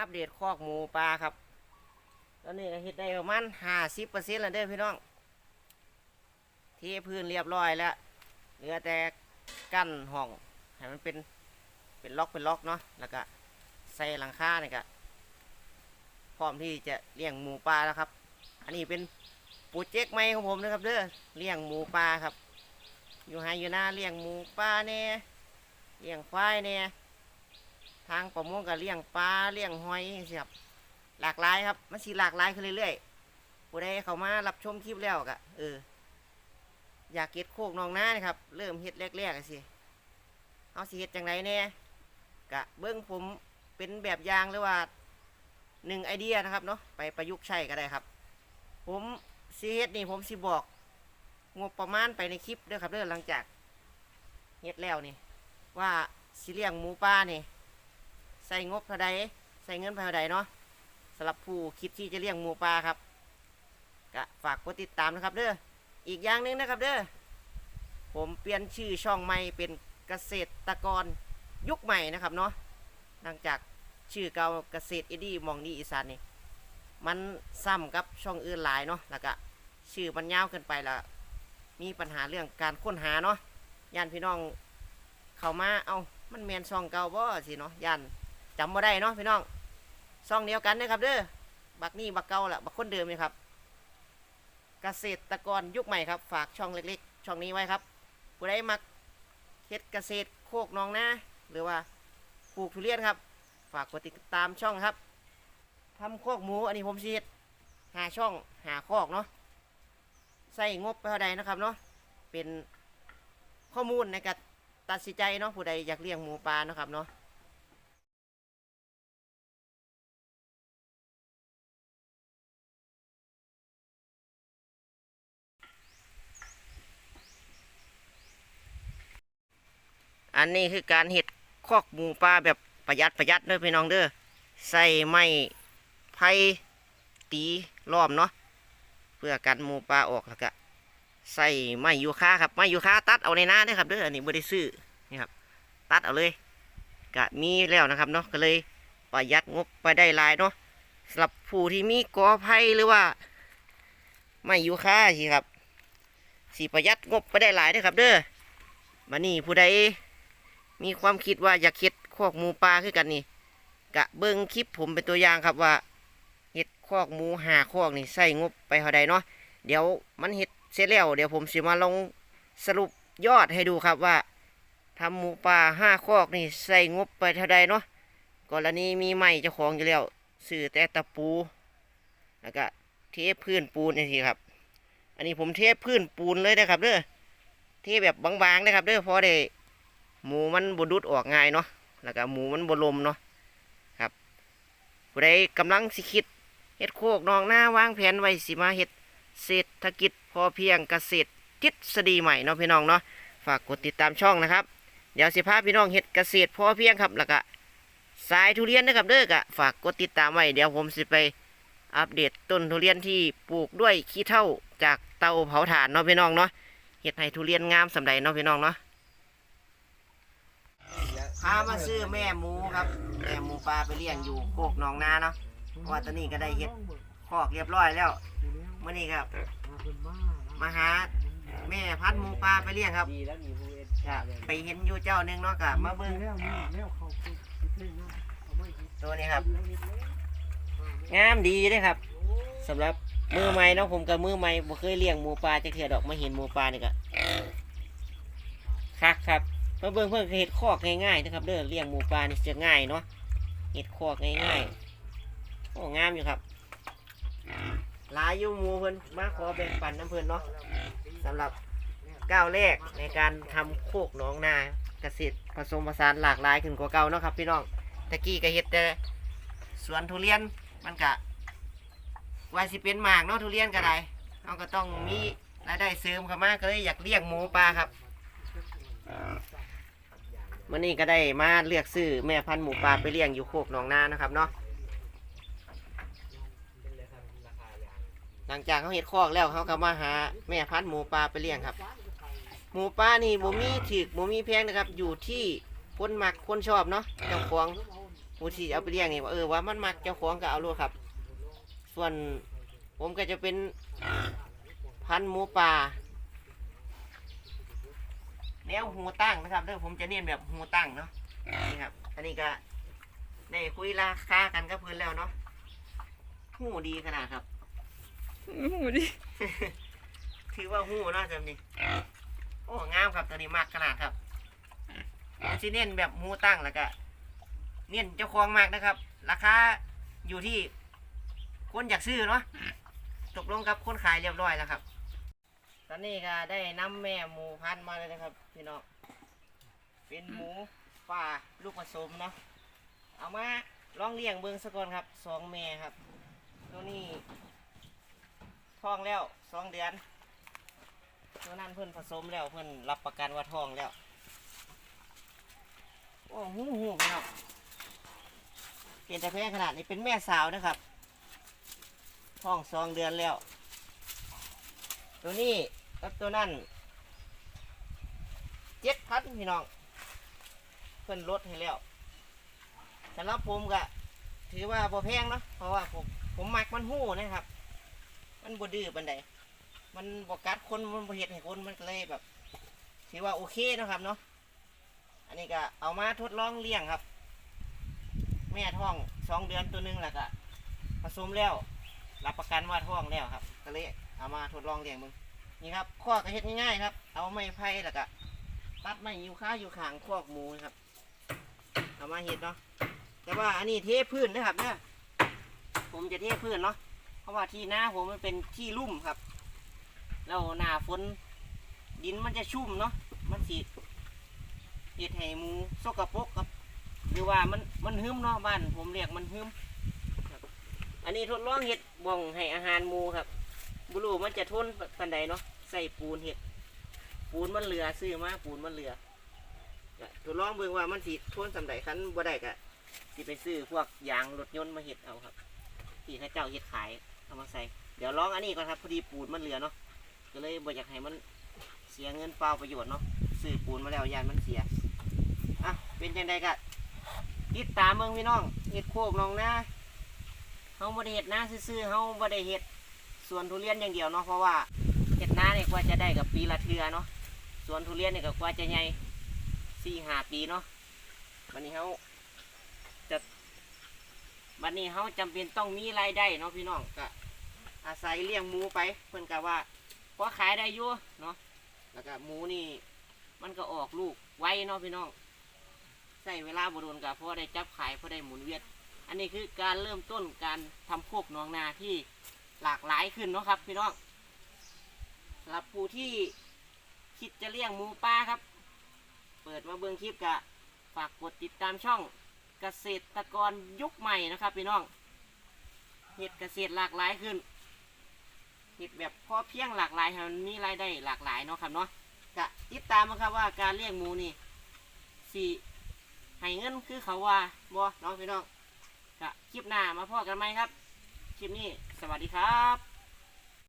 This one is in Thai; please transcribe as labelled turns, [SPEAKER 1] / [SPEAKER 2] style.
[SPEAKER 1] อัปเดตคอกหมูปลาครับตอนนี้ก็เฮ็ดได้ประมาณห้าสิบเปอร์เซ็นต์แล้วเด้อพี่น้องเทพื้นเรียบร้อยแล้วเหลือแต่กั้นห้องให้มันเป็นเป็นล็อกเป็นล็อกเนาะแล้วก็ใส่หลังคาเนี่ยก็พร้อมที่จะเลี้ยงหมูปลาแล้วครับ อันนี้เป็นโปรเจกต์ใหม่ของผมนะครับเด้อเลี้ยงหมูปลาครับ อยู่ไฮอยู่หน้าเลี้ยงหมูปลาเนี่ยเลี้ยงควายเนี่ย ทางประมงก็เลี้ยงปลาเลี้ยงหอยสิครับหลากหลายครับมันสีหลากหลายขึ้นเรื่อยๆผู้ใดเข้ามารับชมคลิปแล้วก็เออ อยากเก็ดโคกนองน้านะครับ เริ่มเฮ็ดแรกๆอะสิเอาสิเฮ็ดจังไรเนี่ยกะเบิ้องผมเป็นแบบอย่างหรือว่าหนึ่งไอเดียนะครับเนาะไปประยุกต์ใช้ก็ได้ครับ ผมสิเฮ็ดนี่ผมสิบอกงบประมาณไปในคลิปด้อครับเด้องหลังจากเฮ็ดแล้วนี่ ว่าสิเลี้ยงหมูป่านี่ ใส่งบเท่าใดใส่เงินไปเท่าใดเนาะสำหรับผู้คิดที่จะเลี้ยงหมูป่าครับก็ฝากกดติดตามนะครับเด้ออีกอย่างหนึงนะครับเด้อผมเปลี่ยนชื่อช่องใหม่เป็นเกษตรกรยุคใหม่นะครับเนาะหลังจากชื่อเก่าเกษตรอีดีมองดีอีสานนี่มันซ้ำกับช่องอื่นหลายเนาะแล้วก็ชื่อมันยาวเกินไปแล้วมีปัญหาเรื่องการค้นหาเนาะย่านพี่น้อง เข้ามาเอามันแมนซองเก่าบ่สิเนาะย่าน จำบ่ได้เนาะพี่น้องซองเดียวกันนะครับเด้อบักนี่บักเก่าละบักคนเดิมนี่ครับ เกษตรกรยุคใหม่ครับฝากช่องเล็กๆ ช่องนี้ไว้ครับผู้ใดมักเฮ็ดเกษตรโคกน้องนาหรือว่าปลูกทุเรียนครับ ฝากกดติดตามช่องครับทำโคกหมูอันนี้ผมสิเฮ็ดหาช่องหาคอกเนาะใส่งบไปเท่าใดนะครับเนาะเป็นข้อมูลในการตัดสินใจเนาะผู้ใดอยากเลี้ยงหมูปลาเนาะครับเนาะ อันนี้คือการเห็ดคอกหมูปลาแบบประหยัดประหยัดเด้อพี่น้องเด้อใส่ไม้ไผ่ตีล้อมเนาะเพื่อกันหมูปลาออกแล้วก็ใส่ไม้ยูคาครับไม้ยูคาตัดเอาในหน้าเด้ครับเด้ออันนี้บ่ได้ซื้อนี่ครับตัดเอาเลยกะมีแล้วนะครับเนาะก็เลยประหยัดงบไปได้หลายเนาะสำหรับผู้ที่มีกอไผ่หรือว่าไม้ยูคาสิครับสีประหยัดงบไปได้หลายเด้ครับ เด้อมานี่ผู้ใด มีความคิดว่าอยากเฮ็ดคอกหมูปลาคือกันนี่กะเบิ่งคลิปผมเป็นตัวอย่างครับว่าเฮ็ดคอกหมูหาคอกนี่ใส่งบไปเท่าใดเนาะเดี๋ยวมันเฮ็ดเสร็จแล้วเดี๋ยวผมสิมาลงสรุปยอดให้ดูครับว่าทำหมูป่าห้าคอกนี่ใส่งบไปเท่าใดเนาะกรณีมีไม้เจ้าของอยู่แล้วซื้อแต่ตะปูแล้วก็เทพื้นปูนนี่สิครับ อันนี้ผมเทพื้นปูนเลยนะครับเด้อเทแบบบางๆนะครับเด้อพราะได้ หมูมันบดุดออกง่ายเนาะแล้วก็หมูมันบลมเนาะครับผู้ใดกำลังสิคิดเฮ็ดโคกนองหน้าวางแผนไว้สิมาเฮ็ดเศรษฐกิจพอเพียงเกษตรทฤษฎีใหม่เนาะพี่น้องเนาะฝากกดติดตามช่องนะครับ เดี๋ยวสิพาพี่น้องเฮ็ดเกษตรพอเพียงครับแล้วก็สายทุเรียนนะครับเด้อกะฝากกดติดตามไว้เดี๋ยวผมสิไปอัปเดตต้นทุเรียนที่ปลูกด้วยขี้เถ้าจากเตาเผาถ่านเนาะพี่น้องเนาะเฮ็ดให้ทุเรียนงามสำใดเนาะพี่น้องเนาะ พามาซื้อแม่หมูครับ แม่หมูปลาไปเลี้ยงอยู่โคกหนองนาเนาะเพราะว่าตอนนี้ก็ได้เฮ็ดคอกเรียบร้อยแล้วเมื่อนี้ครับ มาหาแม่พันธุ์หมูปลาไปเลี้ยงครับ
[SPEAKER 2] ดีแล้วมีผู้เอ็ด
[SPEAKER 1] จะไปเห็นอยู่เจ้าหนึงเนาะกะมาเบิ่ง
[SPEAKER 2] แล้วนี่แล้วเขาคือเพ่ง
[SPEAKER 1] ตัวนี้ครับ งามดีเลยครับสำหรับมือใหม่เนาะผมกับมือใหม่บ่เคยเลี้ยงหมูปลาจะเถื่อดอกมาเห็นหมูปลานี่ก็คักครับ มาเบิ่งเพิ่นเฮ็ดคอกง่ายๆนะครับเด้อเลี้ยงหมูปลานี่จะง่ายเนาะเฮ็ดคอกง่ายๆโอ้งามอยู่ครับหลายอยู่หมูเพิ่นมาขอแบ่งปันน้ำเพิ่นเนาะสำหรับก้าวแรกในการทำโคกหนองนาเกษตรผสมผสานหลากหลายขึ้นกว่าเก่าเนาะครับ พี่น้องตะกี้ก็เฮ็ดแต่สวนทุเรียนมันก็ว่าสิเป็นหมากเนาะทุเรียนก็ได้เราก็ต้องมีรายได้เสริมเข้ามาก็เลยอยากเลี้ยงหมูปลาครับ มันนี่ก็ได้มาเลือกซื้อแม่พันธุ์หมูปลาไปเลี้ยงอยู่โคกหนองนานะครับเนาะหลังจากเขาเห็ดคอกแล้วเขาก็มาหาแม่พันธุ์หมูปลาไปเลี้ยงครับ หมูปลานี่บ่มีถือบ่มีแพงนะครับ อยู่ที่คนมักคนชอบเนาะเจ้าของผู้ที่เอาไปเลี้ยงนี่ว่าเออว่ามันมักเจ้าของก็เอาลูกครับ ส่วนผมก็จะเป็นพันธุ์หมูป่า แนวหูตั้งนะครับเด้อผมจะเน้นแบบหูตั้งเนาะนี่ครับ อันนี้ก็ได้คุยราคากันกับเพื่อนแล้วเนาะหูดีขนาดครับ
[SPEAKER 3] หูดิ
[SPEAKER 1] ถือว่าหูเนาะจำนี่โอ้งามครับตัวนี้มากขนาดครับผมสิเน้นแบบหูตั้งแล้วก็เน้นเจ้าของมากนะครับ ราคาอยู่ที่คนอยากซื้อเนาะตกลงกับคนขายเรียบร้อยแล้วครับ ตอนนี้ก็ได้น้ำแม่หมูพันธุ์มาเลยนะครับ พี่น้อง เป็นหมูป่าลูกผสมเนาะ เอามาลองเลี้ยงเบิ้งสักก่อนครับสองแม่ครับ ตัวนี้ท้องแล้วสองเดือน ตัวนั้นเพิ่นผสมแล้วเพิ่นรับประกันว่าท้องแล้ว โอ้หูหูพี่น้องเป็นแต่แพ้ขนาดนี้เป็นแม่สาวนะครับท้องสองเดือนแล้ว ตัวนี้ กับตัวนั้นเจ็ดพันพี่น้องเพิ่นลดให้แล้วสำหรับผมก็ถือว่าบ่แพงเนาะเพราะว่าผมผมมักมันหู้นะครับ มันบ่ดื้อบันไดมันบกัดคนมันบ่เห็ดให้คนมันเลยแบบถือว่าโอเคนะครับเนาะอันนี้ก็เอามาทดลองเลี้ยงครับ แม่ท้องสองเดือนตัวหนึงแล้วก็ผสมแล้ว รับประกันว่าท้องแล้วครับ ก็เลยเอามาทดลองเลี้ยงมึง นี่ครับข้อกระเฮ็ดง่ายๆครับ เอาไม้ไผ่แล้วก็ตัดไม้ยูคาอยู่ข้างคอกหมูครับ เอามาเห็ดเนาะแต่ว่าอันนี้เทพื้นนะครับเนี่ยผมจะเทพื้นเนาะเพราะว่าที่หน้าผมมันเป็นที่ลุ่มครับแล้วหน้าฝนดินมันจะชุ่มเนาะมันสีเห็ดให้หมูสกปรกครับ หรือว่ามันมันหึมเนาะบ้าน ผมเรียกมันหึมอันนี้ทดลองเห็ดบ่องให้อาหารหมูครับ บุรูมันจะทนปันใดเนาะใส่ปูนเห็ดปูนมันเหลือซื้อมาปูนมันเหลือทดลองเบิ่งว่ามันสีทนสำใดคันบ่ได้ก็สิไปซื้อพวกยางรถยนต์มาเห็ดเอาครับที่เขาเจ้าเห็ดขายเอามาใส่ เดี๋ยวลองอันนี้ก่อนครับพอดีปูนมันเหลือเนาะก็เลยบ่อยากให้มันเสียเงินเปล่าประโยชน์เนาะซื้อปูนมาแล้วยานมันเสียอะเป็นจังไดก็ติดตามเมืองพี่น้องเห็ดโคกน้องนาเฮาบ่ได้เห็ดนาซื่อๆเฮาบ่ได้เห็ด สวนทุเรียนอย่างเดียวเนาะเพราะว่าเห็ดนาเนี่ยกว่าจะได้กับปีละเทือเนาะสวนทุเรียนเนี่ยก็กว่าจะใหญ่สี่ห้าปีเนาะวันนี้เฮาจะวันนี้เฮาจำเป็นต้องมีรายได้เนาะพี่น้องก็อาศัยเลี้ยงหมูไปเพิ่นก็ว่าพอขายได้ยู่เนาะแล้วก็หมูนี่มันก็ออกลูกไวเนาะพี่น้องใส่เวลาบโดนกับพอได้จับขายพอได้หมุนเวียนอันนี้คือการเริ่มต้นการทำโคกหนองนาที่ หลากหลายขึ้นเนาะครับ พี่น้องสำหรับผู้ที่คิดจะเลี้ยงหมูป่าครับ เปิดมาเบิ่งคลิปกะฝากกดติดตามช่องเกษตรกรยุคใหม่นะครับพี่น้องเห็ดเกษตรหลากหลายขึ้นเห็ดแบบพอเพียงหลากหลายมันมีรายได้หลากหลายเนาะครับเนาะกะติดตามนะครับว่าการเลี้ยงหมูนี่สี่ให้เงินคือเขาว่าบ่เน้องพี่น้องกะคลิปหน้ามาพ่อกันไหมครับ คลิปนี้ สวัสดีครับ